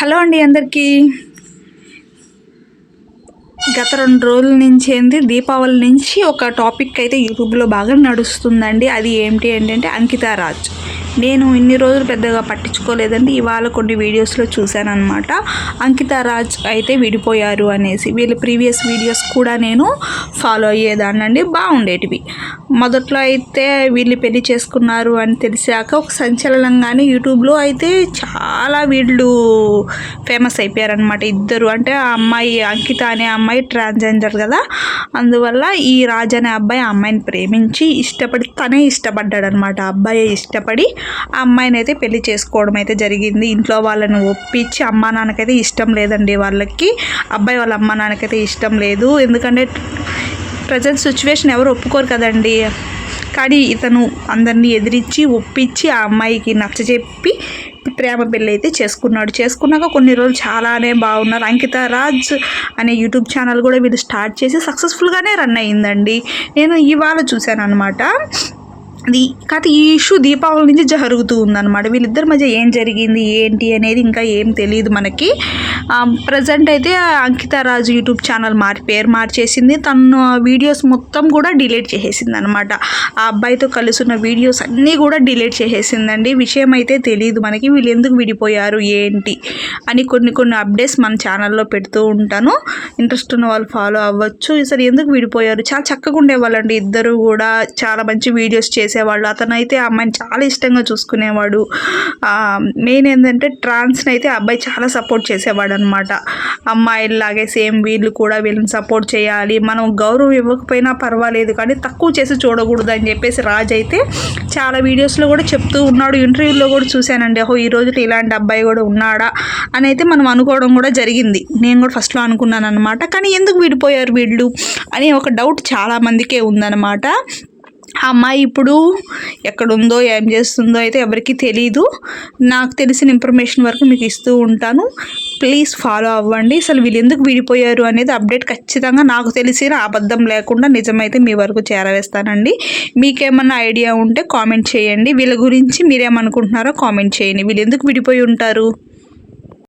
Hello అండి అందరికీ. గత రెండు రోజుల నుంచి ఏంది దీపావళి నుంచి ఒక టాపిక్ అయితే యూట్యూబ్లో బాగా నడుస్తుందండి. అది ఏమిటి ఏంటంటే అంకితారాజ్. నేను ఇన్ని రోజులు పెద్దగా పట్టించుకోలేదండి. ఇవాళ కొన్ని వీడియోస్లో చూశాను అనమాట అంకితా రాజ్ అయితే విడిపోయారు అనేసి. వీళ్ళ ప్రీవియస్ వీడియోస్ కూడా నేను ఫాలో అయ్యేదాన్నండి. బాగుండేటివి. మొదట్లో అయితే వీళ్ళు పెళ్ళి చేసుకున్నారు అని తెలిసాక ఒక సంచలనంగానే యూట్యూబ్లో అయితే చాలా వీళ్ళు ఫేమస్ అయిపోయారనమాట ఇద్దరు. అంటే ఆ అమ్మాయి అంకిత అనే అమ్మాయి ట్రాన్స్జెండర్ కదా. అందువల్ల ఈ రాజ్ అనే అబ్బాయి ఆ అమ్మాయిని ప్రేమించి ఇష్టపడి తనే ఇష్టపడ్డాడనమాట అబ్బాయి ఇష్టపడి ఆ అమ్మాయిని అయితే పెళ్ళి చేసుకోవడం అయితే జరిగింది. ఇంట్లో వాళ్ళని ఒప్పించి అమ్మా నాన్నకైతే ఇష్టం లేదండి వాళ్ళకి. అబ్బాయి వాళ్ళ అమ్మా నాన్నకైతే ఇష్టం లేదు. ఎందుకంటే ప్రజెంట్ సిచ్యువేషన్ ఎవరు ఒప్పుకోరు కదండి. కానీ ఇతను అందరినీ ఎదిరించి ఒప్పించి ఆ అమ్మాయికి నచ్చజెప్పి ప్రేమ పెళ్ళి అయితే చేసుకున్నాడు. చేసుకున్నాక కొన్ని రోజులు చాలానే బాగున్నారు. అంకిత రాజ్ అనే యూట్యూబ్ ఛానల్ కూడా వీళ్ళు స్టార్ట్ చేసి సక్సెస్ఫుల్గానే రన్ అయ్యిందండి. నేను ఇవాళ చూశాను అనమాట కాకపోతే ఈ ఇష్యూ దీపావళి నుంచి జరుగుతూ ఉందన్నమాట. వీళ్ళిద్దరి మధ్య ఏం జరిగింది ఏంటి అనేది ఇంకా ఏం తెలియదు మనకి. ప్రజెంట్ అయితే అంకిత రాజు యూట్యూబ్ ఛానల్ మారి పేరు మార్చేసింది. తను వీడియోస్ మొత్తం కూడా డిలీట్ చేసేసింది అనమాట ఆ అబ్బాయితో కలిసి ఉన్న వీడియోస్ అన్నీ కూడా డిలీట్ చేసేసిందండి. విషయం అయితే తెలియదు మనకి. వీళ్ళు ఎందుకు విడిపోయారు ఏంటి అని కొన్ని కొన్ని అప్డేట్స్ మన ఛానల్లో పెడుతూ ఉంటాను. ఇంట్రెస్ట్ ఉన్న వాళ్ళు ఫాలో అవ్వచ్చు. సరే ఎందుకు విడిపోయారు? చాలా చక్కగా ఉండేవాళ్ళండి ఇద్దరు కూడా. చాలా మంచి వీడియోస్ చేసేవాళ్ళు. అతనైతే ఆ అమ్మాయిని చాలా ఇష్టంగా చూసుకునేవాడు. మెయిన్ ఏంటంటే ట్రాన్స్ని అయితే ఆ అబ్బాయి చాలా సపోర్ట్ చేసేవాడు అనమాట అమ్మాయిలాగే సేమ్ వీళ్ళు కూడా వీళ్ళని సపోర్ట్ చేయాలి. మనం గౌరవం ఇవ్వకపోయినా పర్వాలేదు కానీ తక్కువ చేసి చూడకూడదు అని చెప్పేసి రాజ్ అయితే చాలా వీడియోస్లో కూడా చెప్తూ ఉన్నాడు. ఇంటర్వ్యూలో కూడా చూశానండి. ఓహో ఈ రోజు ఇలాంటి అబ్బాయి కూడా ఉన్నాడా? అని అయితే మనం అనుకోవడం కూడా జరిగింది. నేను కూడా ఫస్ట్లో అనుకున్నాను అనమాట కానీ ఎందుకు విడిపోయారు వీళ్ళు? అని ఒక డౌట్ చాలామందికే ఉందన్నమాట. ఆ అమ్మాయి ఇప్పుడు ఎక్కడుందో ఏం చేస్తుందో అయితే ఎవరికీ తెలీదు. నాకు తెలిసిన ఇన్ఫర్మేషన్ వరకు మీకు ఇస్తూ ఉంటాను. ప్లీజ్ ఫాలో అవ్వండి. అసలు వీళ్ళు ఎందుకు విడిపోయారు అనేది అప్డేట్ ఖచ్చితంగా నాకు తెలిసిన అబద్ధం లేకుండా నిజమైతే మీ వరకు చేరవేస్తానండి. మీకేమన్నా ఐడియా ఉంటే కామెంట్ చేయండి. వీళ్ళ గురించి మీరేమనుకుంటున్నారో కామెంట్ చేయండి. వీళ్ళు ఎందుకు విడిపోయి ఉంటారు?